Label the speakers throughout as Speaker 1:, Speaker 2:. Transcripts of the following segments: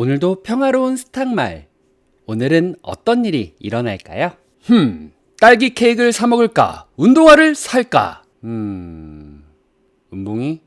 Speaker 1: 오늘도 평화로운 스탁말. 오늘은 어떤 일이 일어날까요? 흠, 딸기 케이크를 사 먹을까? 운동화를 살까? 음, 은봉이,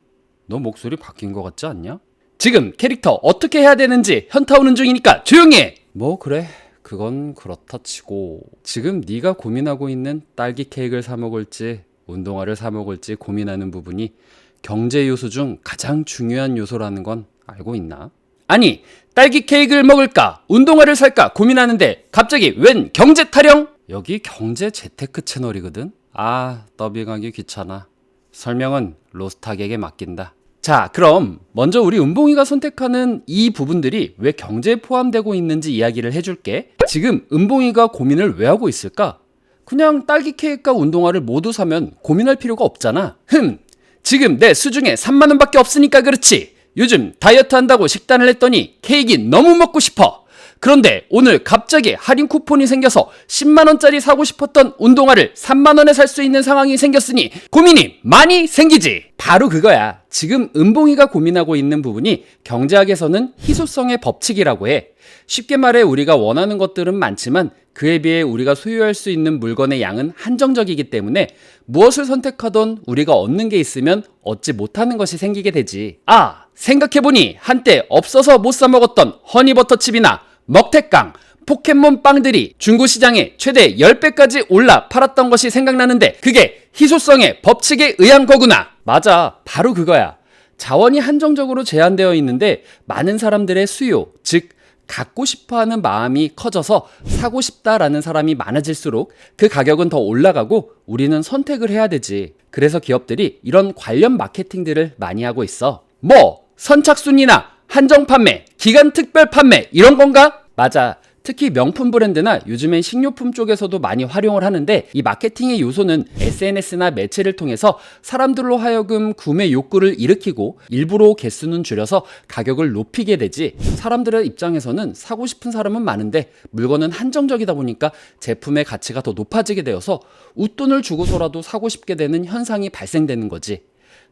Speaker 1: 너 목소리 바뀐 것 같지 않냐? 지금 캐릭터 어떻게 해야 되는지 현타 오는 중이니까 조용히 해! 뭐 그래, 그건 그렇다 치고 지금 네가 고민하고 있는 딸기 케이크를 사 먹을지 운동화를 사 먹을지 고민하는 부분이 경제 요소 중 가장 중요한 요소라는 건 알고 있나? 아니, 딸기 케이크를 먹을까, 운동화를 살까 고민하는데 갑자기 웬 경제 타령? 여기 경제 재테크 채널이거든? 아, 더빙하기 귀찮아. 설명은 로스탁에게 맡긴다. 자, 그럼 먼저 우리 은봉이가 선택하는 이 부분들이 왜 경제에 포함되고 있는지 이야기를 해줄게. 지금 은봉이가 고민을 왜 하고 있을까? 그냥 딸기 케이크와 운동화를 모두 사면 고민할 필요가 없잖아. 흠, 지금 내 수중에 3만 원밖에 없으니까 그렇지. 요즘 다이어트 한다고 식단을 했더니 케이크 너무 먹고 싶어. 그런데 오늘 갑자기 할인 쿠폰이 생겨서 10만 원짜리 사고 싶었던 운동화를 3만 원에 살 수 있는 상황이 생겼으니 고민이 많이 생기지. 바로 그거야. 지금 은봉이가 고민하고 있는 부분이 경제학에서는 희소성의 법칙이라고 해. 쉽게 말해 우리가 원하는 것들은 많지만 그에 비해 우리가 소유할 수 있는 물건의 양은 한정적이기 때문에 무엇을 선택하던 우리가 얻는 게 있으면 얻지 못하는 것이 생기게 되지. 아, 생각해보니 한때 없어서 못 사 먹었던 허니버터칩이나 먹태깡, 포켓몬 빵들이 중고 시장에 최대 10배까지 올라 팔았던 것이 생각나는데 그게 희소성의 법칙에 의한 거구나. 맞아. 바로 그거야. 자원이 한정적으로 제한되어 있는데 많은 사람들의 수요, 즉 갖고 싶어 하는 마음이 커져서 사고 싶다라는 사람이 많아질수록 그 가격은 더 올라가고 우리는 선택을 해야 되지. 그래서 기업들이 이런 관련 마케팅들을 많이 하고 있어. 뭐, 선착순이나 한정 판매, 기간 특별 판매, 이런 건가? 맞아. 특히 명품 브랜드나 요즘엔 식료품 쪽에서도 많이 활용을 하는데 이 마케팅의 요소는 SNS나 매체를 통해서 사람들로 하여금 구매 욕구를 일으키고 일부러 개수는 줄여서 가격을 높이게 되지 사람들의 입장에서는 사고 싶은 사람은 많은데 물건은 한정적이다 보니까 제품의 가치가 더 높아지게 되어서 웃돈을 주고서라도 사고 싶게 되는 현상이 발생되는 거지.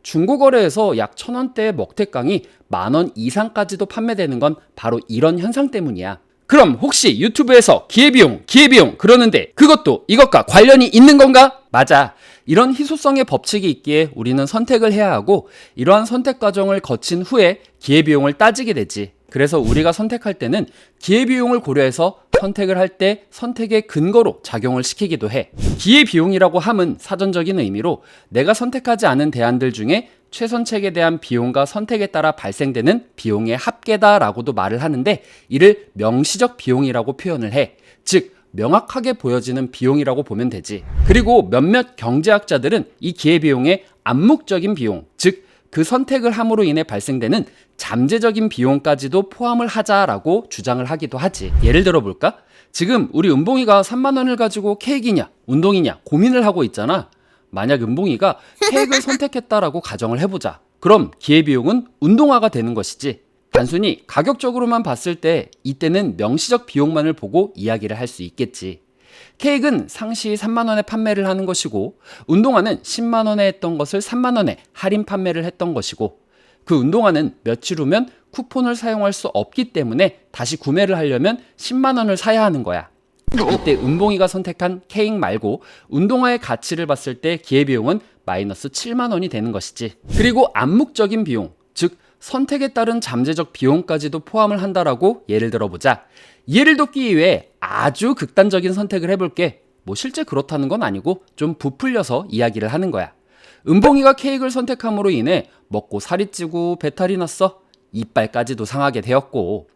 Speaker 1: 중고거래에서 약 천원대의 먹태깡이 만원 이상까지도 판매되는 건 바로 이런 현상 때문이야. 그럼 혹시 유튜브에서 기회비용, 기회비용 그러는데 그것도 이것과 관련이 있는 건가? 맞아. 이런 희소성의 법칙이 있기에 우리는 선택을 해야 하고 이러한 선택 과정을 거친 후에 기회비용을 따지게 되지. 그래서 우리가 선택할 때는 기회비용을 고려해서 선택을 할 때 선택의 근거로 작용을 시키기도 해. 기회 비용이라고 함은 사전적인 의미로 내가 선택하지 않은 대안들 중에 최선책에 대한 비용과 선택에 따라 발생되는 비용의 합계다라고도 말을 하는데 이를 명시적 비용이라고 표현을 해. 즉, 명확하게 보여지는 비용이라고 보면 되지. 그리고 몇몇 경제학자들은 이 기회비용의 암묵적인 비용, 즉, 그 선택을 함으로 인해 발생되는 잠재적인 비용까지도 포함을 하자라고 주장을 하기도 하지. 예를 들어 볼까? 지금 우리 은봉이가 3만 원을 가지고 케이크냐, 운동이냐 고민을 하고 있잖아. 만약 은봉이가 케이크를 선택했다라고 가정을 해보자. 그럼 기회비용은 운동화가 되는 것이지. 단순히 가격적으로만 봤을 때 이때는 명시적 비용만을 보고 이야기를 할 수 있겠지. 케이크는 상시 3만원에 판매를 하는 것이고, 운동화는 10만원에 했던 것을 3만원에 할인 판매를 했던 것이고, 그 운동화는 며칠 후면 쿠폰을 사용할 수 없기 때문에 다시 구매를 하려면 10만원을 사야 하는 거야. 이때 은봉이가 선택한 케이크 말고 운동화의 가치를 봤을 때 기회비용은 마이너스 7만 원이 되는 것이지. 그리고 암묵적인 비용, 즉 선택에 따른 잠재적 비용까지도 포함을 한다라고 예를 들어보자. 예를 돕기 위해 아주 극단적인 선택을 해볼게. 뭐 실제 그렇다는 건 아니고 좀 부풀려서 이야기를 하는 거야. 은봉이가 케이크를 선택함으로 인해 먹고 살이 찌고 배탈이 났어. 이빨까지도 상하게 되었고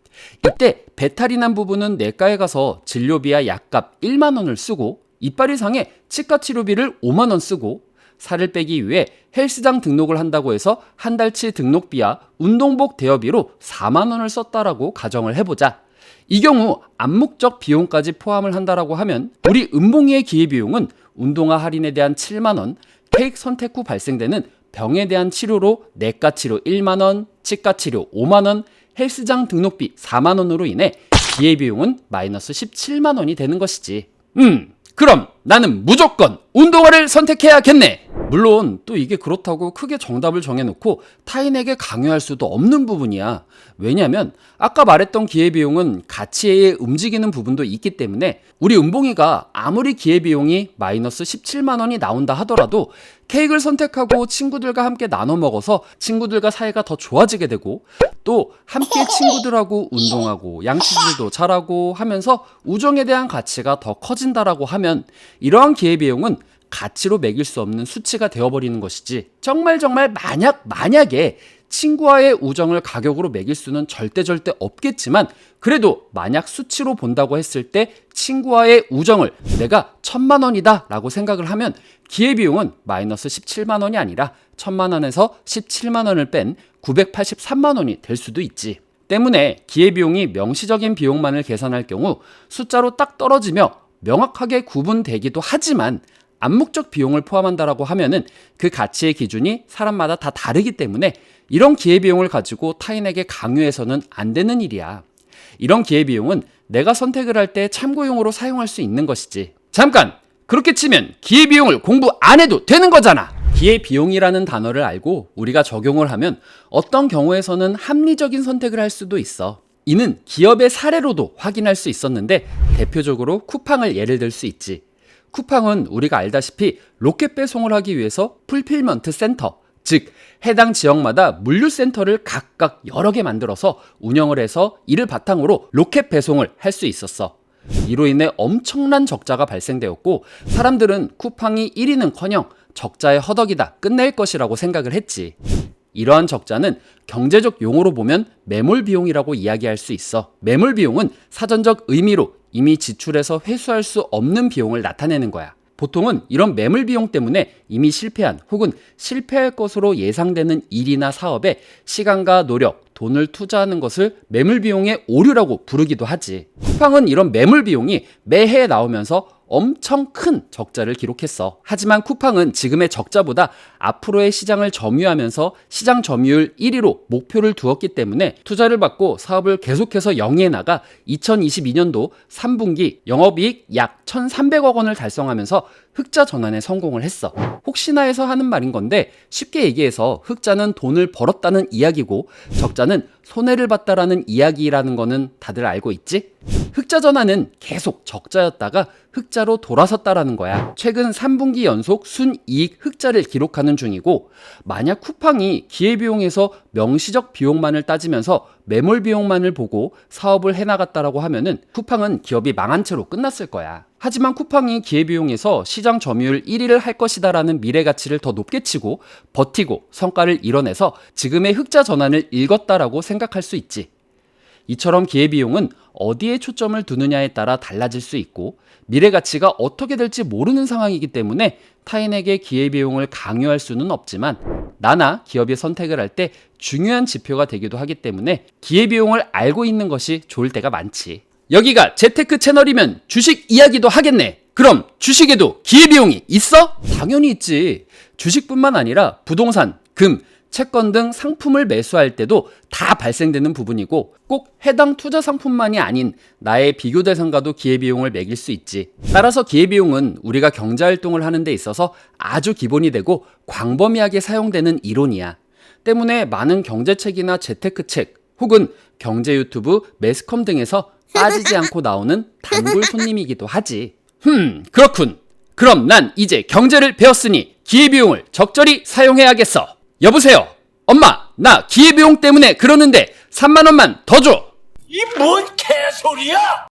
Speaker 1: 이때 배탈이 난 부분은 내과에 가서 진료비와 약값 1만 원을 쓰고 이빨이 상해 치과 치료비를 5만 원 쓰고 살을 빼기 위해 헬스장 등록을 한다고 해서 한 달치 등록비와 운동복 대여비로 4만 원을 썼다라고 가정을 해보자. 이 경우 암묵적 비용까지 포함을 한다라고 하면 우리 은봉이의 기회비용은 운동화 할인에 대한 7만 원, 케이크 선택 후 발생되는 병에 대한 치료로 내과 치료 1만 원, 치과 치료 5만 원, 헬스장 등록비 4만 원으로 인해 기회비용은 마이너스 17만 원이 되는 것이지. 음, 그럼 나는 무조건 운동화를 선택해야겠네. 물론 또 이게 그렇다고 크게 정답을 정해놓고 타인에게 강요할 수도 없는 부분이야. 왜냐면 아까 말했던 기회비용은 가치에 움직이는 부분도 있기 때문에 우리 은봉이가 아무리 기회비용이 마이너스 17만 원이 나온다 하더라도 케이크를 선택하고 친구들과 함께 나눠 먹어서 친구들과 사이가 더 좋아지게 되고 또 함께 친구들하고 운동하고 양치질도 잘하고 하면서 우정에 대한 가치가 더 커진다라고 하면 이러한 기회비용은 가치로 매길 수 없는 수치가 되어버리는 것이지 정말 정말 만약 만약에 친구와의 우정을 가격으로 매길 수는 절대 절대 없겠지만 그래도 만약 수치로 본다고 했을 때 친구와의 우정을 내가 천만 원이다 라고 생각을 하면 기회비용은 마이너스 17만 원이 아니라 천만 원에서 17만 원을 뺀 983만 원이 될 수도 있지. 때문에 기회비용이 명시적인 비용만을 계산할 경우 숫자로 딱 떨어지며 명확하게 구분되기도 하지만 암묵적 비용을 포함한다라고 하면은 그 가치의 기준이 사람마다 다 다르기 때문에 이런 기회비용을 가지고 타인에게 강요해서는 안 되는 일이야. 이런 기회비용은 내가 선택을 할 때 참고용으로 사용할 수 있는 것이지. 잠깐! 그렇게 치면 기회비용을 공부 안 해도 되는 거잖아! 기회비용이라는 단어를 알고 우리가 적용을 하면 어떤 경우에서는 합리적인 선택을 할 수도 있어. 이는 기업의 사례로도 확인할 수 있었는데 대표적으로 쿠팡을 예를 들 수 있지. 쿠팡은 우리가 알다시피 로켓 배송을 하기 위해서 풀필먼트 센터, 즉 해당 지역마다 물류 센터를 각각 여러 개 만들어서 운영을 해서 이를 바탕으로 로켓 배송을 할 수 있었어. 이로 인해 엄청난 적자가 발생되었고 사람들은 쿠팡이 1위는커녕 적자의 허덕이다 끝낼 것이라고 생각을 했지. 이러한 적자는 경제적 용어로 보면 매몰 비용이라고 이야기할 수 있어. 매몰 비용은 사전적 의미로 이미 지출해서 회수할 수 없는 비용을 나타내는 거야. 보통은 이런 매물 비용 때문에 이미 실패한 혹은 실패할 것으로 예상되는 일이나 사업에 시간과 노력, 돈을 투자하는 것을 매물 비용의 오류라고 부르기도 하지. 쿠팡은 이런 매물 비용이 매해 나오면서 엄청 큰 적자를 기록했어. 하지만 쿠팡은 지금의 적자보다 앞으로의 시장을 점유하면서 시장 점유율 1위로 목표를 두었기 때문에 투자를 받고 사업을 계속해서 영위해 나가 2022년도 3분기 영업이익 약 1,300억 원을 달성하면서 흑자 전환에 성공을 했어. 혹시나 해서 하는 말인 건데 쉽게 얘기해서 흑자는 돈을 벌었다는 이야기고 적자는 손해를 봤다라는 이야기라는 거는 다들 알고 있지? 흑자 전환은 계속 적자였다가 흑자로 돌아섰다라는 거야. 최근 3분기 연속 순이익 흑자를 기록하는 중이고 만약 쿠팡이 기회비용에서 명시적 비용만을 따지면서 매몰 비용만을 보고 사업을 해나갔다라고 하면은 쿠팡은 기업이 망한 채로 끝났을 거야. 하지만 쿠팡이 기회비용에서 시장 점유율 1위를 할 것이다라는 미래 가치를 더 높게 치고 버티고 성과를 이뤄내서 지금의 흑자 전환을 읽었다라고 생각할 수 있지. 이처럼 기회비용은 어디에 초점을 두느냐에 따라 달라질 수 있고 미래 가치가 어떻게 될지 모르는 상황이기 때문에 타인에게 기회비용을 강요할 수는 없지만 나나 기업이 선택을 할 때 중요한 지표가 되기도 하기 때문에 기회비용을 알고 있는 것이 좋을 때가 많지. 여기가 재테크 채널이면 주식 이야기도 하겠네. 그럼 주식에도 기회비용이 있어? 당연히 있지. 주식뿐만 아니라 부동산, 금, 채권 등 상품을 매수할 때도 다 발생되는 부분이고 꼭 해당 투자 상품만이 아닌 나의 비교 대상과도 기회비용을 매길 수 있지. 따라서 기회비용은 우리가 경제활동을 하는 데 있어서 아주 기본이 되고 광범위하게 사용되는 이론이야. 때문에 많은 경제책이나 재테크책 혹은 경제 유튜브, 매스컴 등에서 빠지지 않고 나오는 단골 손님이기도 하지. 흠, 그렇군. 그럼 난 이제 경제를 배웠으니 기회비용을 적절히 사용해야겠어. 여보세요. 엄마, 나 기회비용 때문에 그러는데 3만 원만 더 줘.
Speaker 2: 이 뭔 개소리야!